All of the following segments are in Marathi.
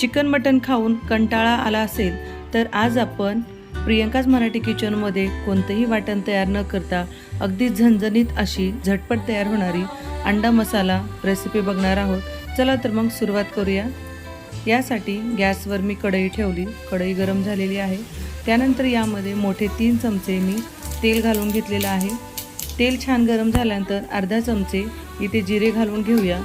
चिकन मटन खाऊन कंटाळा आला असेल तर आज आपण प्रियंकाच मराठी किचनमध्ये कोणतंही वाटण तयार न करता अगदी झणझणीत अशी झटपट तयार होणारी अंडा मसाला रेसिपी बघणार आहोत. चला तर मग सुरुवात करूया. यासाठी गॅसवर मी कढई ठेवली. कढई गरम झालेली आहे. त्यानंतर यामध्ये मोठे तीन चमचे मी तेल घालून घेतलेलं आहे. तेल छान गरम झाल्यानंतर अर्धा चमचे इथे जिरे घालून घेऊया.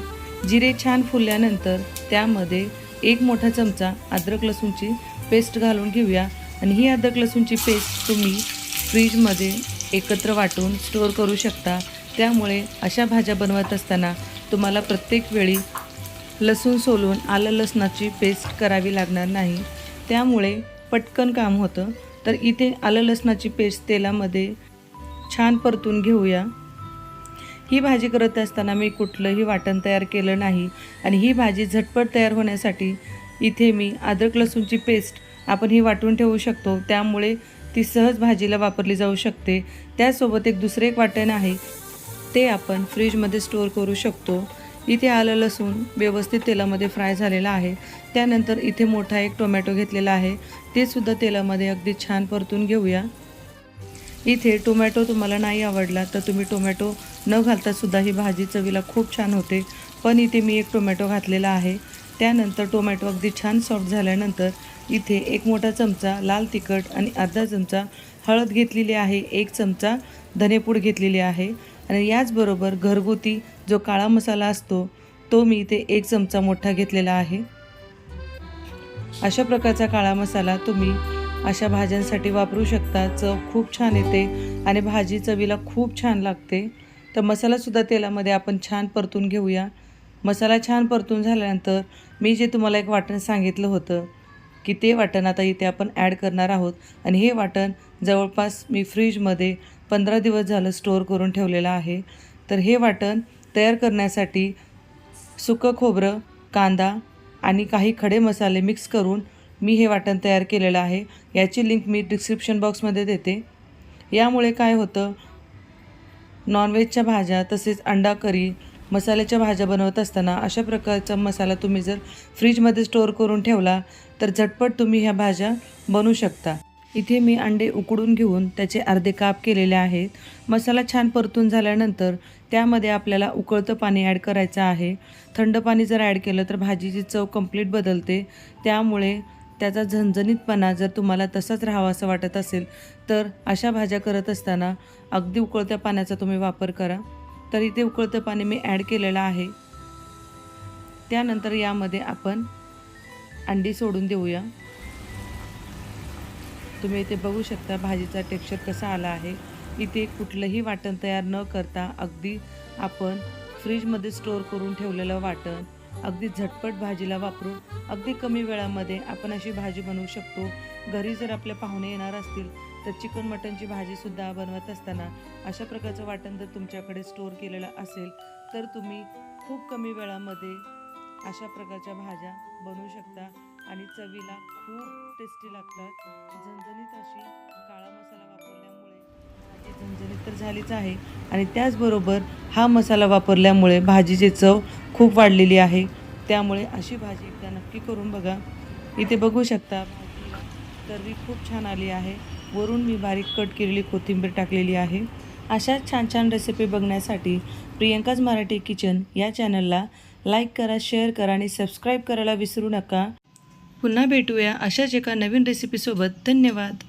जिरे छान फुलल्यानंतर त्यामध्ये एक मोठा चमचा अद्रक लसूणची पेस्ट घालून घेऊया. आणि ही अद्रक लसूणची पेस्ट तुम्ही फ्रीजमध्ये एकत्र वाटून स्टोअर करू शकता. त्यामुळे अशा भाज्या बनवत असताना तुम्हाला प्रत्येक वेळी लसूण सोलून आलं लसणाची पेस्ट करावी लागणार नाही. त्यामुळे पटकन काम होतं. तर इथे आलं लसणाची पेस्ट तेलामध्ये छान परतून घेऊया. ही भाजी करत असताना मी कुठलंही वाटण तयार केलं नाही. आणि ही भाजी झटपट तयार होण्यासाठी इथे मी अद्रक लसूणची पेस्ट आपण ही वाटून ठेवू शकतो. त्यामुळे ती सहज भाजीला वापरली जाऊ शकते. त्यासोबत एक दुसरे एक वाटण आहे. ते आपण फ्रीजमध्ये स्टोअर करू शकतो. इथे आलं लसूण व्यवस्थित तेलामध्ये फ्राय झालेलं आहे. त्यानंतर इथे मोठा एक टोमॅटो घेतलेला आहे. ते सुद्धा तेलामध्ये अगदी छान परतून घेऊया. इथे टोमॅटो तुम्हाला नाही आवडला तर तुम्ही टोमॅटो न घालता सुद्धा ही भाजी चवीला खूप छान होते. पण इथे मी एक टोमॅटो घातलेला आहे. त्यानंतर टोमॅटो अगदी छान सॉफ्ट झाल्यानंतर इथे एक मोठा चमचा लाल तिखट आणि अर्धा चमचा हळद घेतलेली आहे. एक चमचा धनेपूड घेतलेली आहे. आणि याचबरोबर घरगुती जो काळा मसाला असतो तो मी इथे एक चमचा मोठा घेतलेला आहे. अशा प्रकारचा काळा मसाला तुम्ही अशा भाज्यांसाठी वापरू शकता. चव खूप छान येते आणि भाजी चवीला खूप छान लागते. तर मसालासुद्धा तेलामध्ये आपण छान परतून घेऊया. मसाला छान परतून झाल्यानंतर मी जे तुम्हाला एक वाटण सांगितलं होतं की ते वाटण आता इथे आपण ॲड करणार आहोत. आणि हे वाटण जवळपास मी फ्रीजमध्ये पंधरा दिवस झालं स्टोअर करून ठेवलेलं आहे. तर हे वाटण तयार करण्यासाठी सुकं खोबरं कांदा आणि काही खडे मसाले मिक्स करून मी हे वाटण तयार केलेलं आहे. याची लिंक मी डिस्क्रिप्शन बॉक्समध्ये देते. यामुळे काय होतं? नॉनव्हेजच्या भाज्या तसेच अंडा करी मसाल्याच्या भाज्या बनवत असताना अशा प्रकारचा मसाला तुम्ही जर फ्रीजमध्ये स्टोअर करून ठेवला तर झटपट तुम्ही ह्या भाज्या बनवू शकता. इथे मी अंडे उकडून घेऊन त्याचे अर्धे काप केलेले आहेत. मसाला छान परतून झाल्यानंतर त्यामध्ये आपल्याला उकळतं पाणी ॲड करायचं आहे. थंड पाणी जर ॲड केलं तर भाजीची चव कंप्लीट बदलते. त्यामुळे त्याचा झणझणीतपणा जर तुम्हाला तसाच राहावा असं वाटत असेल तर अशा भाज्या करत असताना अगदी उकळत्या पाण्याचा तुम्ही वापर करा. तर इथे उकळतं पाणी मी ॲड केलेलं आहे. त्यानंतर यामध्ये आपण अंडी सोडून देऊया. तुम्ही इथे बघू शकता भाजीचा टेक्स्चर कसा आला आहे. इथे कुठलंही वाटण तयार न करता अगदी आपण फ्रीजमध्ये स्टोअर करून ठेवलेलं वाटण अगदी झटपट भाजीला वापरून अगदी कमी वेळामध्ये आपण अशी भाजी बनवू शकतो. घरी जर आपले पाहुणे येणार असतील तर चिकन मटनची भाजीसुद्धा बनवत असताना अशा प्रकारचं वाटण जर तुमच्याकडे स्टोअर केलेलं असेल तर तुम्ही खूप कमी वेळामध्ये अशा प्रकारच्या भाज्या बनवू शकता आणि चवीला खूप टेस्टी लागतात. झणझणीत अशी काळा मसाला वापरल्यामुळे भाजी झणझणीत झालीच आहे. आणि त्याचबरोबर हा मसाला वापरल्यामुळे भाजीची चव खूप वाढलेली आहे. त्यामुळे अशी भाजी एकदा नक्की करून बघा. इथे बघू शकता तर्री खूप छान आली आहे. वरून मी बारीक कट केलेली कोथिंबीर टाकलेली आहे. अशाच छान छान रेसिपी बघण्यासाठी प्रियंकाज मराठी किचन या चॅनलला लाईक करा शेअर करा आणि सबस्क्राईब करायला विसरू नका. पुन्हा भेटूया अशाच एका नवीन रेसिपीसोबत धन्यवाद.